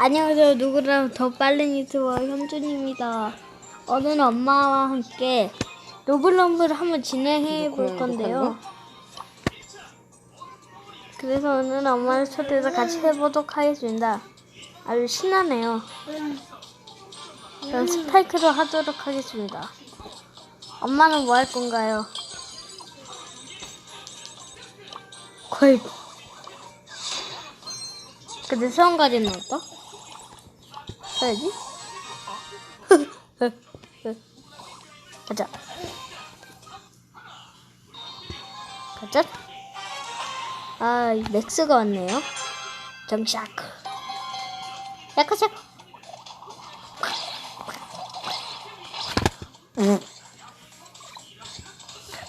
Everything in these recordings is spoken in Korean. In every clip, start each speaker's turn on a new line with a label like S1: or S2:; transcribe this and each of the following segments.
S1: 안녕하세요. 누구랑 더 빠른 유튜버 현준입니다. 오늘은 엄마와 함께 로블럼블을 한번 진행해 볼 건데요. 그래서 오늘은 엄마를 초대해서 같이 해보도록 하겠습니다. 아주 신나네요. 그럼 스파이크로 하도록 하겠습니다. 엄마는 뭐 할 건가요? 거의 근데 수험까지 나올까? 써야지. 가자. 가자. 아, 이 맥스가 왔네요. 정샤크. 야크샤크. 응.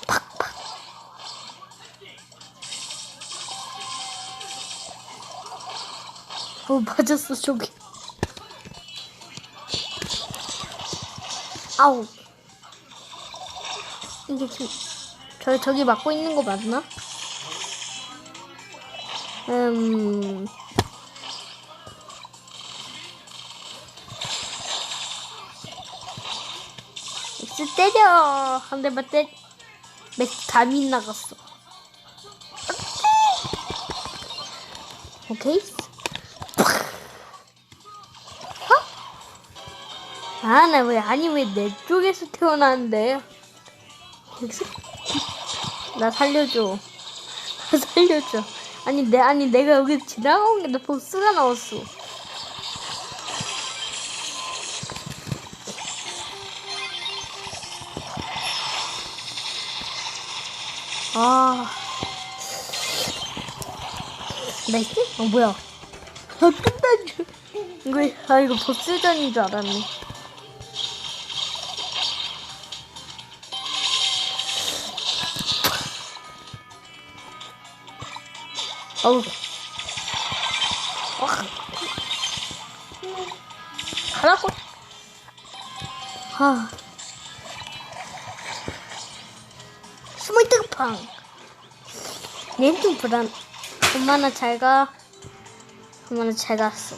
S1: 팍팍. 어, 맞았어, 저기. 아우. 이게 지금, 저, 저기 막고 있는 거 맞나? 음. 맥스 때려! 한 대만 때, 맥스 다 빗나갔어. 오케이? 아, 나 왜, 아니, 왜 내 쪽에서 태어났는데? 나 살려줘. 나 살려줘. 아니, 내, 아니, 내가 여기 지나온 게 나 보스가 나왔어. 아. 나이스? 어, 뭐야. 아, 끝난 줄. 이거, 아, 이거 보스전인 줄 알았네. 어우. 어. 가라고. 아. 스모이트 팡. 얘는 좀 불안. 엄마나 잘 가. 엄마나 잘 갔어.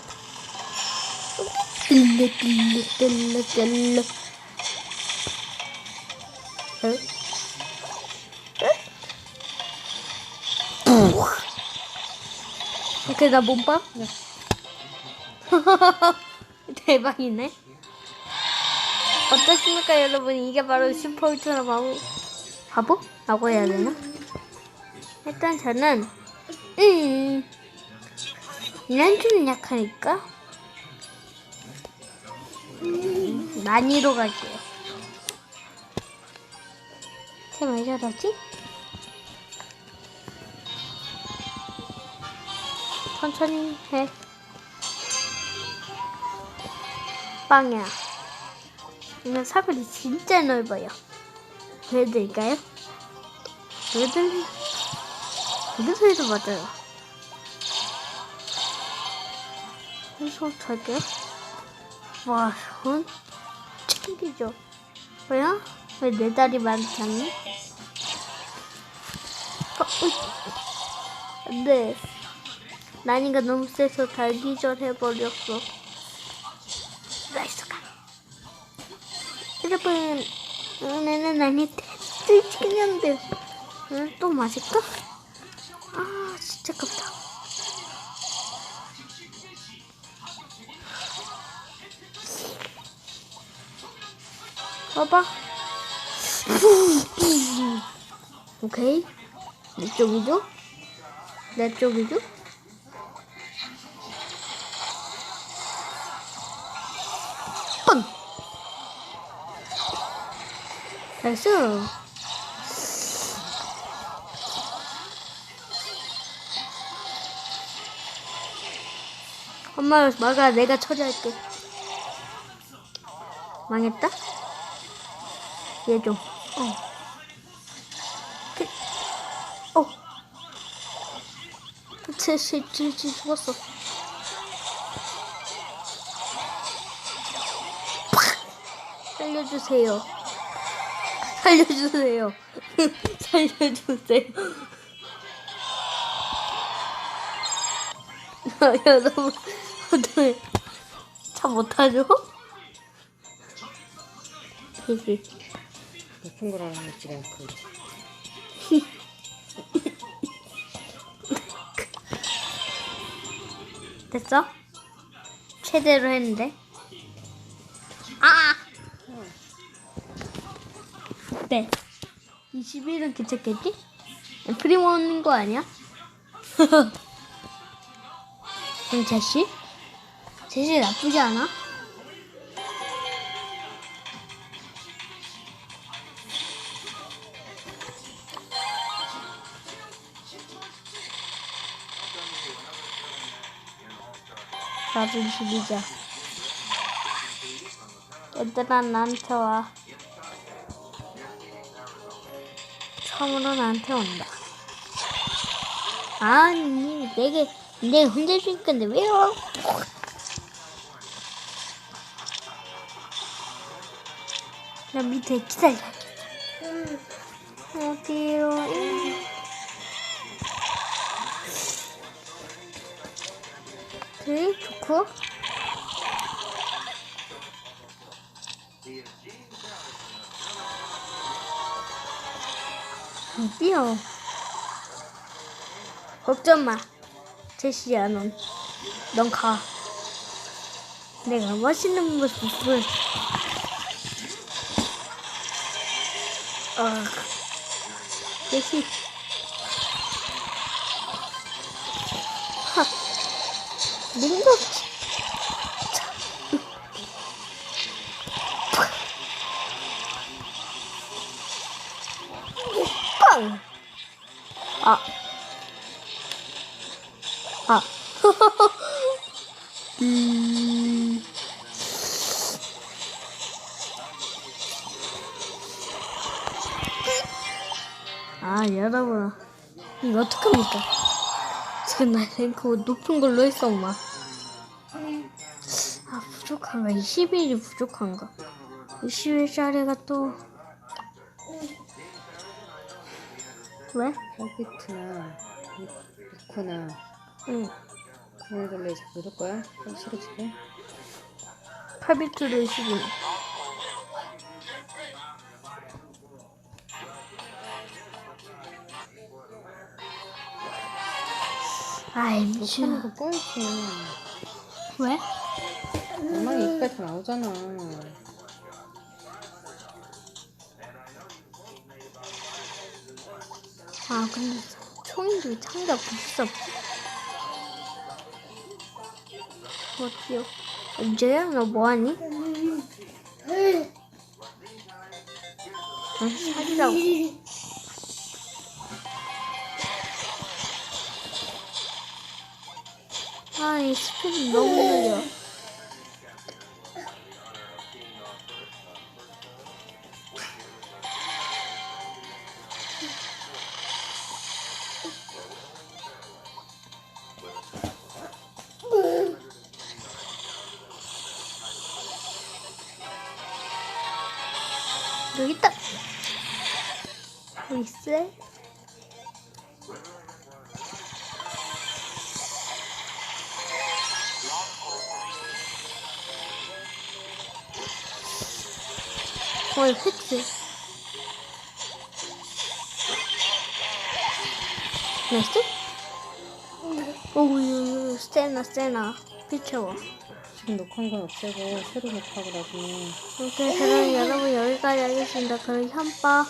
S1: 뜰르 뜰르 뜰르 뜰르. 응? 오케이 나 몸빵? 대박이네 어떻습니까 여러분 이게 바로 슈퍼 울트라 바보 바보? 라고 해야 되나? 일단 저는 음 난 좀 약하니까 음, 난이로 갈게요 쟤왜 저러지? 천천히 해. 빵야. 이거 사거리 진짜 넓어요. 보여드릴까요? 보여드릴, 여기서 해도 맞아요. 여기서부터 할게요. 와, 손 챙기죠. 뭐야? 왜 내 다리 많지 않니? 어, 으이. 안 돼. 난이가 너무 세서 달기절 해버렸어. 나이스가. 여러분, 오늘은 난이 테스트 치킨인데, 응, 또 맞을까? 아, 진짜 깝다. 봐봐. 오케이. 내 쪽이죠? 내 쪽이죠? 나이스! 엄마 막아 내가 처리할게 망했다? 얘 좀. 어. 제, 제, 제, 제 죽었어. 살려주세요. 살려주세요. 살려주세요. 야, 너무, 어떡해. 차 못하죠? 되게
S2: 높은 걸 하는 지 랭크.
S1: 됐어? 최대로 했는데. 아! 네. 21은 괜찮겠지? 프리모는 거 아니야? 응, 제시? 제시 나쁘지 않아? 나도 22자. 얘들아, 나한테 와. 처음으로 나한테 온다. 아니, 내게, 내가 혼자 줄 건데, 왜 와? 나 밑에 기다려. 어디로, 이- 그래, 좋고. 뛰어. 걱정 마. 제시야, 넌. 넌 가. 내가 멋있는 모습 보여줄게. 아, 제시. 하. 링도치. 아. 아. 음. 아, 여러분. 이거 어떡합니까? 지금 나 랭크 높은 걸로 했어, 엄마. 아, 부족한가? 21이 부족한가? 21짜리가 또. 왜?
S2: 헐비트나 루코나
S1: 응.
S2: 걸로 이제 묻을 거야? 좀 싫어지게.
S1: 8비트로 21. 아이, 미친.
S2: 거 꺼야지.
S1: 왜?
S2: 엄마 여기까지 다 나오잖아.
S1: 아, 근데 총인들 창자 붙어. 어디요? 언제야? 너 뭐하니? 아, 살이라고. 아, 이 스피드 너무 느려. 여기 있다. 여기 있어. 어이 팩스. 나이스? 오우 스테나 스테나 비켜워.
S2: 지금 녹화한 건 없애고 새로 녹화하고 나중에
S1: 오케이 그럼 여러분 여기까지 하겠습니다. 그럼 현빠